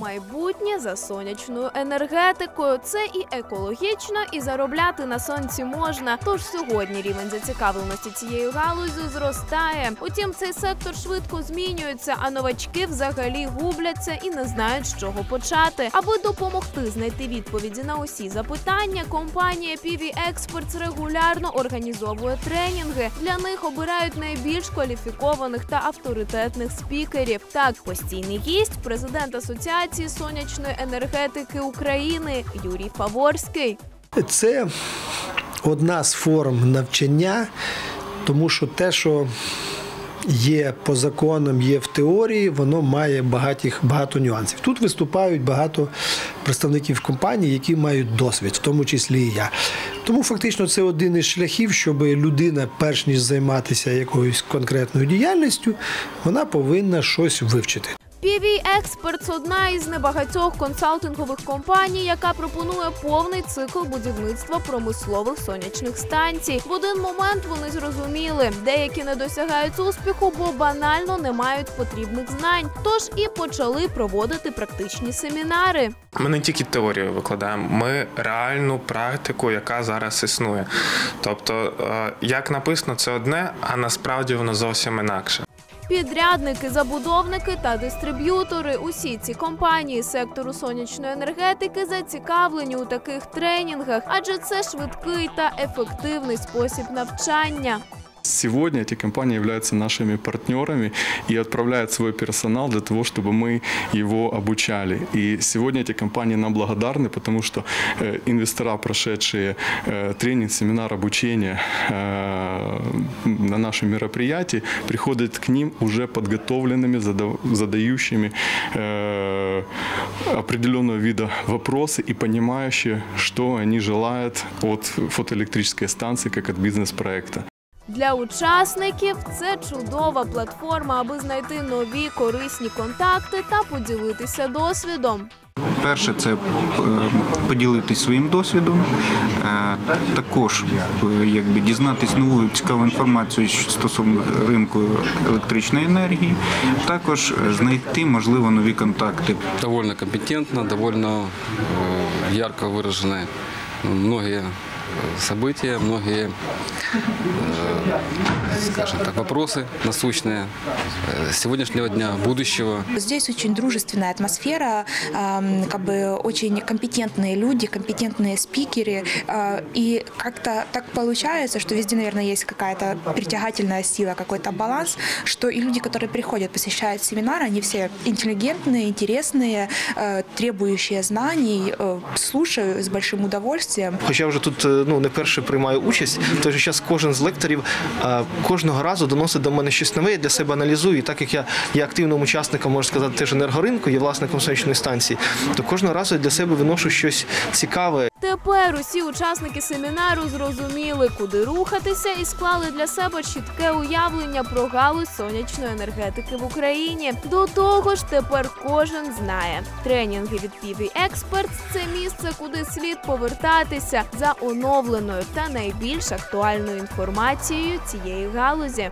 майбутнє за сонячною енергетикою. Це і екологічно, і заробляти на сонці можна. Тож сьогодні рівень зацікавленості цією галузю зростає. Утім, цей сектор швидко змінюється, а новачки взагалі губляться і не знають, з чого почати. Аби допомогти знайти відповіді на усі запитання, компанія PV Experts регулярно організовує тренінги. Для них обирають найбільш кваліфікованих та авторитетних спікерів. Так, постійний гість, президент Асоціації сонячної енергетики України Юрій Фаворський. Це одна з форм навчання, тому що те, що є по законам, є в теорії, воно має багатіх, багато нюансів. Тут виступають багато представників компаній, які мають досвід, в тому числі і я. Тому фактично це один із шляхів, щоб людина, перш ніж займатися якоюсь конкретною діяльністю, вона повинна щось вивчити. PV Experts – одна із небагатьох консалтингових компаній, яка пропонує повний цикл будівництва промислових сонячних станцій. В один момент вони зрозуміли, деякі не досягають успіху, бо банально не мають потрібних знань. Тож і почали проводити практичні семінари. Ми не тільки теорію викладаємо, ми реальну практику, яка зараз існує. Тобто, е, як написано, це одне, а насправді воно зовсім інакше. Підрядники, забудовники та дистриб'ютори усі ці компанії сектору сонячної енергетики зацікавлені у таких тренінгах, адже це швидкий та ефективний спосіб навчання. Сегодня эти компании являются нашими партнерами и отправляют свой персонал для того, чтобы мы его обучали. И сегодня эти компании нам благодарны, потому что э, инвестора, прошедшие э, тренинг, семинар, обучение э, на нашем мероприятии, приходят к ним уже подготовленными, зада- задающими определенного вида вопросы и понимающие, что они желают от фотоэлектрической станции, как от бизнес-проекта. Для учасників це чудова платформа, аби знайти нові корисні контакти та поділитися досвідом. Перше, це е, поділитись своїм досвідом, е, також е, якби дізнатись нову цікаву інформацію стосовно ринку електричної енергії, також е, знайти можливо нові контакти. довольно компетентно, довольно э, ярко выражены многие э, события, многие, э, скажем так, вопросы насущные э, сегодняшнего дня, будущего. Здесь очень дружественная атмосфера, как бы очень компетентные люди, компетентные спикеры. э, И как-то так получается, что везде, наверное, есть какая-то притягательная сила, какой-то баланс, что и люди, которые приходят, посещают семинары, они все интеллигентные, интересные, э, требующие знаний, э, слушаю с большим удовольствием. Хоча я вже тут ну не перше приймаю участь, в той же час кожен з лекторів кожного разу доносить до мене щось нове, я для себе аналізую. І так як я є активним учасником, можна сказати, теж енергоринку, є власником сонячної станції, то кожного разу я для себе виношу щось цікаве, Тепер усі учасники семінару зрозуміли, куди рухатися, і склали для себе чітке уявлення про галузь сонячної енергетики в Україні. До того ж, тепер кожен знає. Тренінги від PV Experts – це місце, куди слід повертатися за оновленою та найбільш актуальною інформацією цієї галузі.